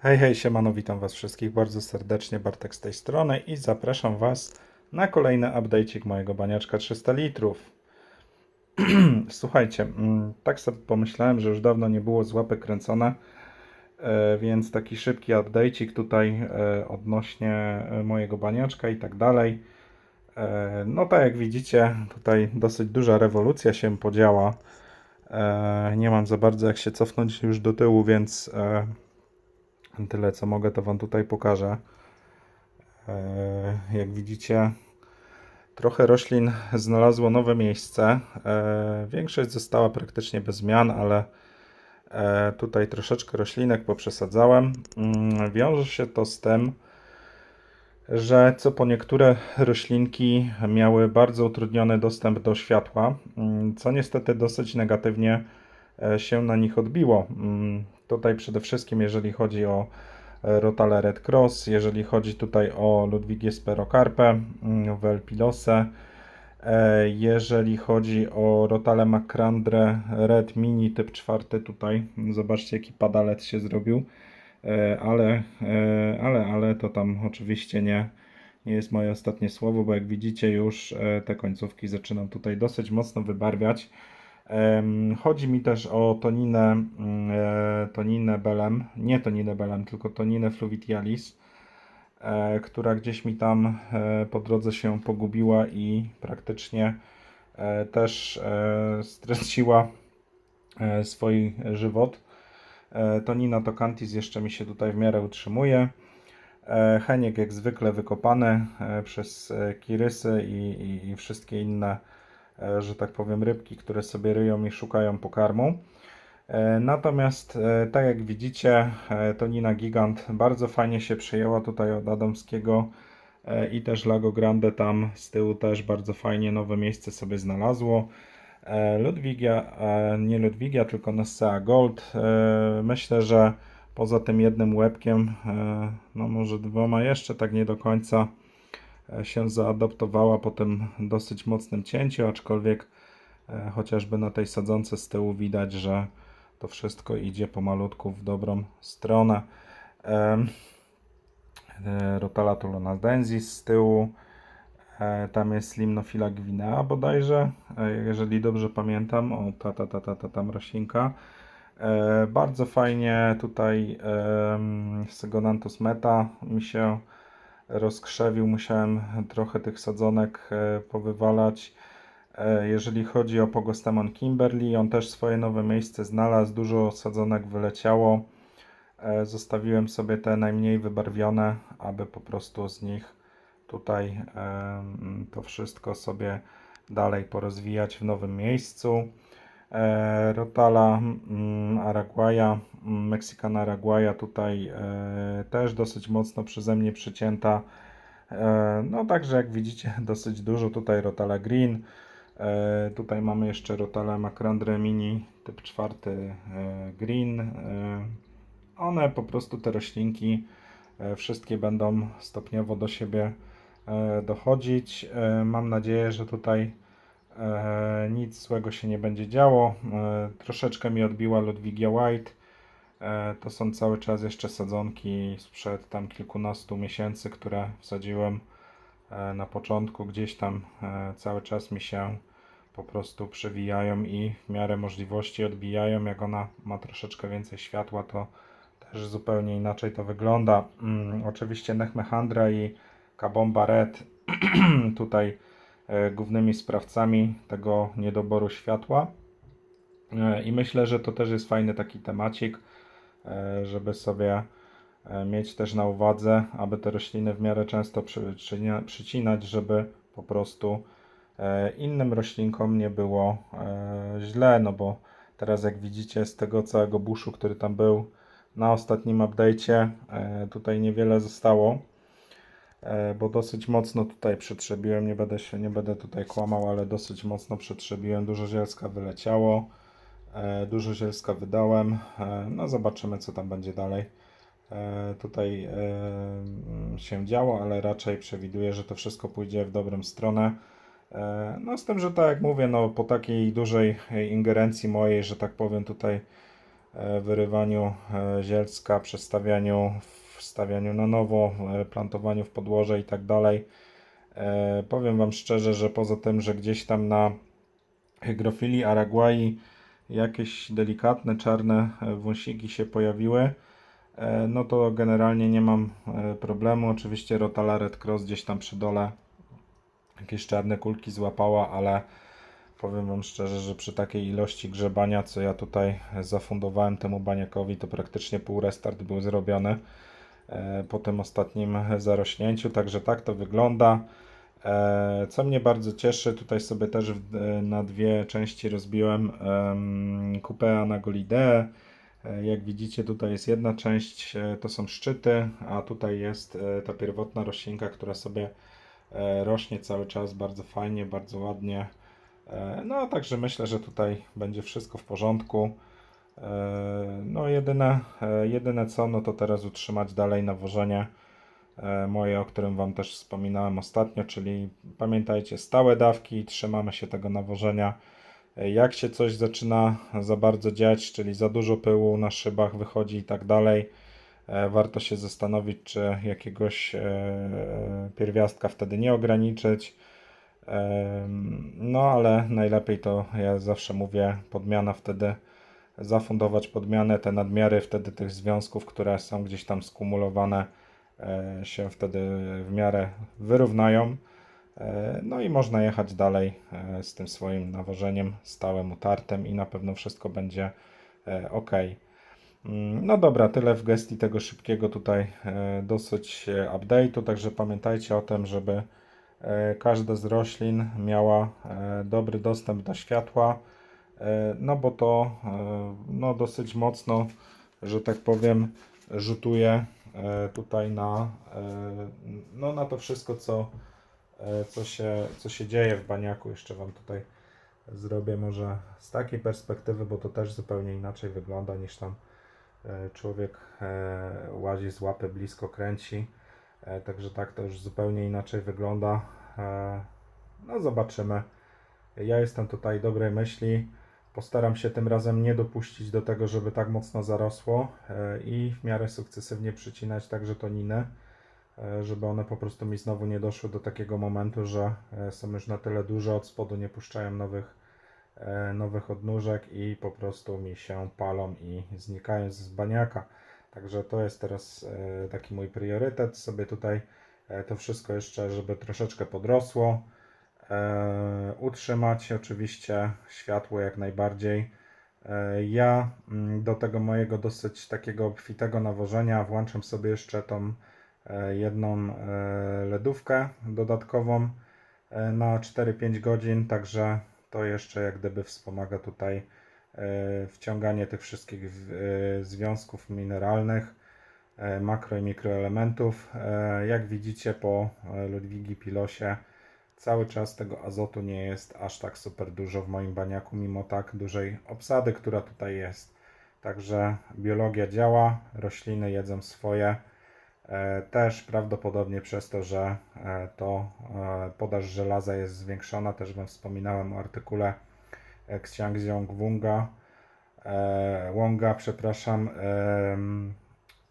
Hej, hej, siemano, witam Was wszystkich bardzo serdecznie, Bartek z tej strony i zapraszam Was na kolejny update'ik mojego baniaczka 300 litrów. Słuchajcie, mm, tak sobie pomyślałem, że już dawno nie było z łapy kręcone, e, więc taki szybki update'ik tutaj e, odnośnie e, mojego baniaczka i tak dalej. No tak jak widzicie, tutaj dosyć duża rewolucja się podziała. Nie mam za bardzo jak się cofnąć już do tyłu, więc Tyle co mogę, to Wam tutaj pokażę. E, Jak widzicie, trochę roślin znalazło nowe miejsce. E, Większość została praktycznie bez zmian, ale e, tutaj troszeczkę roślinek poprzesadzałem. Mm, Wiąże się to z tym, że co po niektóre roślinki miały bardzo utrudniony dostęp do światła, mm, co niestety dosyć negatywnie się na nich odbiło. Mm, Tutaj przede wszystkim, jeżeli chodzi o e, Rotale Red Cross, jeżeli chodzi tutaj o Ludwigię Sperocarpę, mm, Velpilosę, e, jeżeli chodzi o Rotale Macrandre Red Mini typ 4, tutaj zobaczcie jaki padalet się zrobił, E, ale, e, ale, ale to tam oczywiście nie, nie jest moje ostatnie słowo, bo jak widzicie już e, te końcówki zaczynam tutaj dosyć mocno wybarwiać. Chodzi mi też o toninę, mm, e, toninę Belem, nie toninę Belem, tylko toninę Fluviatialis, e, która gdzieś mi tam e, po drodze się pogubiła i praktycznie też straciła swój żywot. Tonina Tocantis jeszcze mi się tutaj w miarę utrzymuje. Heniek jak zwykle wykopany przez kirysy i, i, i wszystkie inne że tak powiem, rybki, które sobie ryją i szukają pokarmu. E, Natomiast, e, tak jak widzicie, e, Tonina Gigant bardzo fajnie się przejęła tutaj od Adamskiego e, i też Lago Grande tam z tyłu też bardzo fajnie nowe miejsce sobie znalazło. E, Ludwigia, e, nie Ludwigia, tylko Nessea Gold. E, Myślę, że poza tym jednym łebkiem, e, no może dwoma jeszcze tak nie do końca, e, się zaadaptowała po tym dosyć mocnym cięciu, aczkolwiek e, chociażby na tej sadzące z tyłu widać, że to wszystko idzie pomalutku w dobrą stronę. E, Rotala tolonadensis z tyłu, e, tam jest Limnophila gwinea bodajże, e, jeżeli dobrze pamiętam, o ta, ta, ta, ta, ta tam roślinka. E, Bardzo fajnie tutaj Segonanthus meta mi się rozkrzewił, musiałem trochę tych sadzonek e, powywalać. E, Jeżeli chodzi o Pogostemon Kimberly, on też swoje nowe miejsce znalazł, dużo sadzonek wyleciało. E, Zostawiłem sobie te najmniej wybarwione, aby po prostu z nich tutaj to wszystko sobie dalej porozwijać w nowym miejscu. E, Rotala Araguaya, mm, Meksykana Araguaya tutaj e, też dosyć mocno przeze mnie przycięta. E, No także jak widzicie dosyć dużo tutaj Rotala Green. Tutaj mamy jeszcze Rotala Macrandre Mini typ 4 Green. One po prostu te roślinki wszystkie będą stopniowo do siebie dochodzić. Mam nadzieję, że tutaj nic złego się nie będzie działo. E, troszeczkę mi odbiła Ludwigia White. E, to są cały czas jeszcze sadzonki sprzed tam kilkunastu miesięcy, które wsadziłem e, na początku. Gdzieś tam e, cały czas mi się po prostu przewijają i w miarę możliwości odbijają. Jak ona ma troszeczkę więcej światła, to też zupełnie inaczej to wygląda. Mm, oczywiście Nechmechandra i Kabomba Red tutaj e, głównymi sprawcami tego niedoboru światła. E, I myślę, że to też jest fajny taki temacik, e, żeby sobie e, mieć też na uwadze, aby te rośliny w miarę często przycinać, żeby po prostu e, innym roślinkom nie było e, źle, no bo teraz jak widzicie z tego całego buszu, który tam był na ostatnim update'cie, e, tutaj niewiele zostało e, bo dosyć mocno tutaj przetrzebiłem, nie będę się, nie będę tutaj kłamał, ale dosyć mocno przetrzebiłem, dużo zielska wyleciało, e, dużo zielska wydałem, e, no zobaczymy co tam będzie dalej. E, tutaj e, mm, się działo, ale raczej przewiduję, że to wszystko pójdzie w dobrą stronę. E, No z tym, że tak jak mówię, no po takiej dużej e, ingerencji mojej, że tak powiem tutaj e, wyrywaniu e, zielska, przestawianiu, wstawianiu na nowo, e, plantowaniu w podłoże i tak dalej. E, Powiem Wam szczerze, że poza tym, że gdzieś tam na hygrofilii Araguai jakieś delikatne czarne e, wąsiki się pojawiły, no to generalnie nie mam problemu. Oczywiście Rotala Red Cross gdzieś tam przy dole jakieś czarne kulki złapała, ale powiem Wam szczerze, że przy takiej ilości grzebania, co ja tutaj zafundowałem temu baniakowi, to praktycznie pół restart był zrobiony po tym ostatnim zarośnięciu, także tak to wygląda. E, Co mnie bardzo cieszy, tutaj sobie też e, na dwie części rozbiłem em, kupę Anagolideę. E, Jak widzicie, tutaj jest jedna część, e, to są szczyty, a tutaj jest e, ta pierwotna roślinka, która sobie e, rośnie cały czas bardzo fajnie, bardzo ładnie. E, No, także myślę, że tutaj będzie wszystko w porządku. E, No, jedyne, e, jedyne co, no to teraz utrzymać dalej nawożenie e, moje, o którym Wam też wspominałem ostatnio, czyli pamiętajcie, stałe dawki, trzymamy się tego nawożenia. Jak się coś zaczyna za bardzo dziać, czyli za dużo pyłu na szybach wychodzi i tak dalej, warto się zastanowić, czy jakiegoś pierwiastka wtedy nie ograniczyć. No, ale najlepiej to ja zawsze mówię, podmiana wtedy, zafundować podmianę, te nadmiary wtedy tych związków, które są gdzieś tam skumulowane, e, się wtedy w miarę wyrównają. E, No i można jechać dalej e, z tym swoim nawożeniem stałym, utartym i na pewno wszystko będzie ok. No dobra, tyle w gestii tego szybkiego tutaj dosyć update'u, także pamiętajcie o tym, żeby każda z roślin miała dobry dostęp do światła, no bo to e, no dosyć mocno, że tak powiem, rzutuje e, tutaj na, e, no na to wszystko, co, e, co, się, co się dzieje w baniaku. Jeszcze Wam tutaj zrobię może z takiej perspektywy, bo to też zupełnie inaczej wygląda niż tam e, człowiek e, łazi z łapy, blisko kręci. E, Także tak to już zupełnie inaczej wygląda. E, No zobaczymy. Ja jestem tutaj dobrej myśli. Postaram się tym razem nie dopuścić do tego, żeby tak mocno zarosło e, i w miarę sukcesywnie przycinać także toniny, e, żeby one po prostu mi znowu nie doszły do takiego momentu, że e, są już na tyle duże, od spodu nie puszczają nowych, nowych odnóżek i po prostu mi się palą i znikają z baniaka. Także to jest teraz taki mój priorytet, sobie tutaj to wszystko jeszcze, żeby troszeczkę podrosło. E, utrzymać oczywiście światło jak najbardziej. E, ja mm, do tego mojego dosyć takiego obfitego nawożenia włączam sobie jeszcze tą e, jedną ledówkę dodatkową na 4-5 godzin, także to jeszcze jak gdyby wspomaga tutaj wciąganie tych wszystkich związków mineralnych, makro i mikroelementów. Jak widzicie po Ludwigi Pilosie cały czas tego azotu nie jest aż tak super dużo w moim baniaku, mimo tak dużej obsady, która tutaj jest. Także biologia działa, rośliny jedzą swoje. E, Też prawdopodobnie przez to, że e, to e, podaż żelaza jest zwiększona, też Wam wspominałem o artykule Xiangxiong Wunga, Wonga, przepraszam,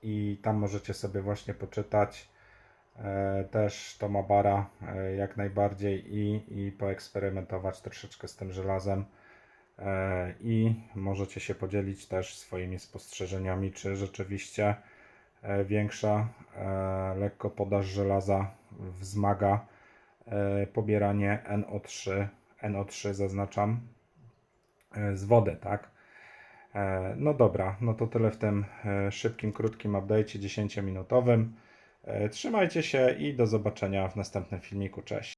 i tam możecie sobie właśnie poczytać e, też Toma Bara e, jak najbardziej i, i poeksperymentować troszeczkę z tym żelazem e, i możecie się podzielić też swoimi spostrzeżeniami, czy rzeczywiście większa lekko podaż żelaza wzmaga pobieranie NO3, NO3 zaznaczam, z wody, tak? No dobra, no to tyle w tym szybkim, krótkim update'cie 10-minutowym. E, Trzymajcie się i do zobaczenia w następnym filmiku. Cześć.